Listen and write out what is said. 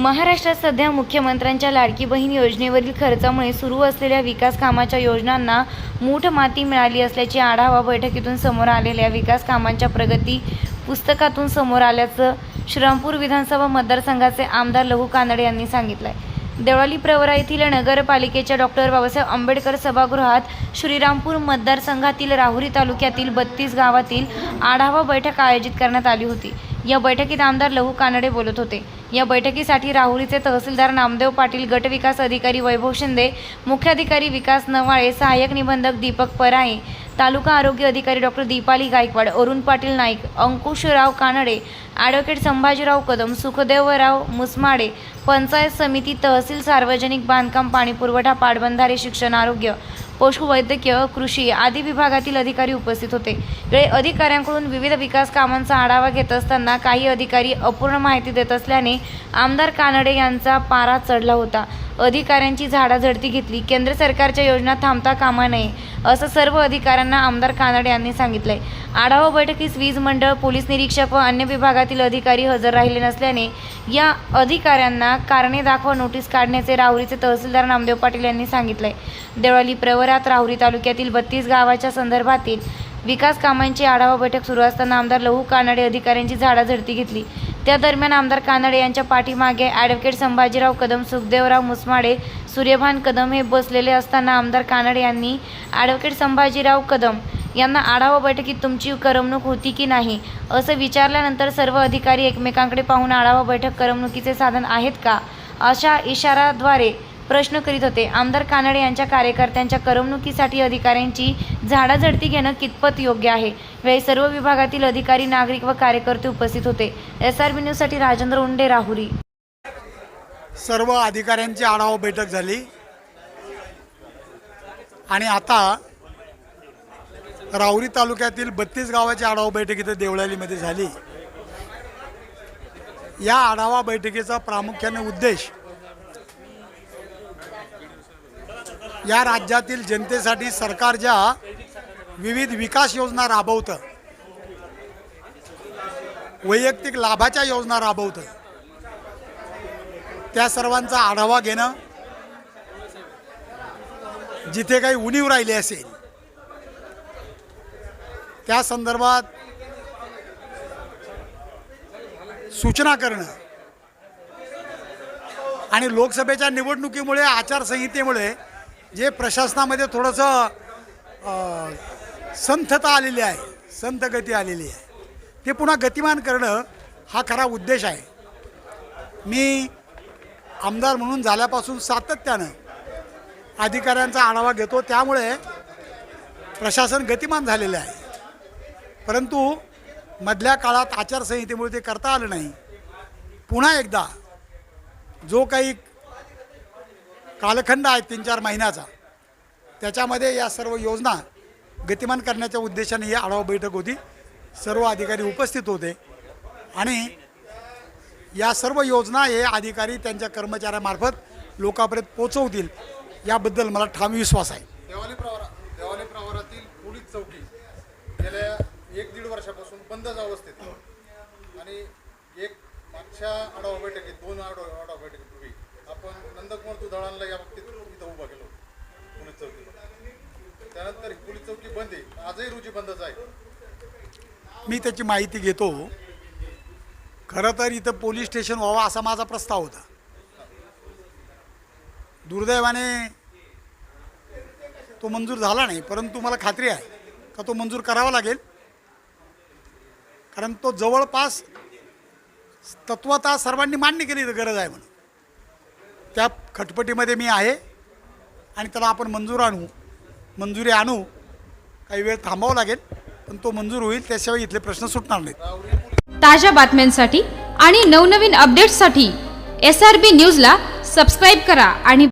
महाराष्ट्रात सध्या मुख्यमंत्र्यांच्या लाडकी बहीण योजनेवरील खर्चामुळे सुरू असलेल्या विकास कामाच्या योजनांना मूठ माती मिळाली असल्याची आढावा बैठकीतून समोर आलेल्या विकास कामांच्या प्रगती पुस्तकातून समोर आल्याचं श्रीरामपूर विधानसभा मतदारसंघाचे आमदार लहू कानडे यांनी सांगितलं आहे देवळाली प्रवरा येथील नगरपालिकेच्या डॉक्टर बाबासाहेब आंबेडकर सभागृहात श्रीरामपूर मतदारसंघातील राहुरी तालुक्यातील बत्तीस गावातील आढावा बैठक आयोजित करण्यात आली होती. या बैठकीत आमदार लहू कानडे बोलत होते. या बैठकीसाठी राहुरीचे तहसीलदार नामदेव पाटील गट विकास अधिकारी वैभव शिंदे मुख्याधिकारी विकास नवाळे सहाय्यक निबंधक दीपक पराळे तालुका आरोग्य अधिकारी डॉक्टर दीपाली गायकवाड अरुण पाटील नाईक अंकुशराव कानडे ॲडव्होकेट संभाजीराव कदम सुखदेवराव मुसमाडे पंचायत समिती तहसील सार्वजनिक बांधकाम पाणीपुरवठा पाटबंधारे शिक्षण आरोग्य पशुवैद्यकीय कृषी आदी विभागातील अधिकारी उपस्थित होते. वेळी अधिकाऱ्यांकडून विविध विकास कामांचा आढावा घेत असताना काही अधिकारी अपूर्ण माहिती देत असल्याने आमदार कानडे यांचा पारा चढला होता. अधिकाऱ्यांची झाडाझडती घेतली. केंद्र सरकारच्या योजना थांबता कामा नये असं सर्व अधिकाऱ्यांना आमदार कानडे यांनी सांगितलंय. आढावा बैठकीस वीज मंडळ पोलीस निरीक्षक व अन्य विभागातील अधिकारी हजर राहिले नसल्याने या अधिकाऱ्यांना कारणे दाखवा नोटीस काढण्याचे राहुरीचे तहसीलदार नामदेव पाटील यांनी सांगितलंय. देवळाली प्रवरात राहुरी तालुक्यातील बत्तीस गावाच्या संदर्भातील विकास कामांची आढावा बैठक सुरू असताना आमदार लहू कानडे अधिकाऱ्यांची झाडाझडती घेतली. त्या दरम्यान आमदार कानडे यांच्या पाठीमागे ॲडव्होकेट संभाजीराव कदम सुखदेवराव मुसमाडे सूर्यभान कदम हे बसलेले असताना आमदार कानडे यांनी ॲडव्होकेट संभाजीराव कदम यांना आढावा बैठकीत तुमची करमणूक होती की नाही असं विचारल्यानंतर सर्व अधिकारी एकमेकांकडे पाहून आढावा बैठक करमणुकीचे साधन आहेत का? अशा इशाराद्वारे प्रश्न करीत होते. आमदार कानडे यांच्या कार्यकर्त्यांच्या करमणुकीसाठी अधिकाऱ्यांची झाडाझडती घेणं कितपत योग्य आहे? वेळी सर्व विभागातील अधिकारी नागरिक व कार्यकर्ते उपस्थित होते. एस आर बी न्यूजसाठी राजेंद्र उंडे राहुरी. सर्व अधिकाऱ्यांची आढावा बैठक झाली. आणि आता राहुरी तालुक्यातील बत्तीस गावाची आढावा बैठक इथं देवळालीमध्ये झाली. या आढावा बैठकीचा प्रामुख्याने उद्देश या राज्यातील जनतेसाठी सरकार ज्या विविध विकास योजना राबवतं वैयक्तिक लाभाच्या योजना राबवतं त्या सर्वांचा आढावा घेणं जिथे काही उणीव राहिली असेल त्या संदर्भात सूचना करणं आणि लोकसभेच्या निवडणुकीमुळे आचारसंहितेमुळे जे प्रशासनामध्ये थोडंसं संथता आलेली आहे संथ गती आलेली आहे. ते पुन्हा गतिमान करणं हा खरा उद्देश आहे. मी आमदार म्हणून झाल्यापासून सातत्यानं अधिकाऱ्यांचा आढावा घेतो त्यामुळे प्रशासन गतिमान झालेलं आहे. परंतु मधल्या काळात आचारसंहितेमुळे ते करता आलं नाही. पुन्हा एकदा जो काही कालखंड आहे तीन चार महिन्याचा. त्याच्यामध्ये या सर्व योजना गतिमान करण्याच्या उद्देशाने ही आढावा बैठक होती. सर्व अधिकारी उपस्थित होते. आणि या सर्व योजना हे अधिकारी त्यांच्या कर्मचाऱ्यामार्फत लोकांपर्यंत पोचवतील याबद्दल मला ठाम विश्वास आहे. देवाली प्रवारा देवाली प्रवारातील पोलीस चौकी गेल्या एक दीड वर्षापासून बंदच अवस्थेत आणि एक मागच्या आढावा बैठकीत दोन आढावा आढावा बैठकीपूर्वी आपण नंदकुमार दुधाळांना या बाबतीत इथं उभा केलो होतो पोलीस चौकीवर. त्यानंतर ही पोलीस चौकी बंद आहे आजही रोजी बंदच आहे. मी त्याची माहिती घेतो. खरं तर इथं पोलीस स्टेशन व्हावं असा माझा प्रस्ताव होता. दुर्दैवाने तो मंजूर झाला नाही परंतु मला खात्री आहे का तो मंजूर करावा लागेल? कारण तो जवळपास तत्वता सर्वांनी मान्य केली गरज आहे म्हणून. त्या खटपटीमध्ये मी आहे आणि त्याला आपण मंजूर आणू. मंजुरी आणू. काही वेळ थांबावं लागेल पण तो मंजूर होईल त्याशिवाय इथले प्रश्न सुटणार नाहीत. ताज्या बातम्यांसाठी आणि नवनवीन अपडेट्ससाठी एस आर बी न्यूजला सबस्क्राईब करा आणि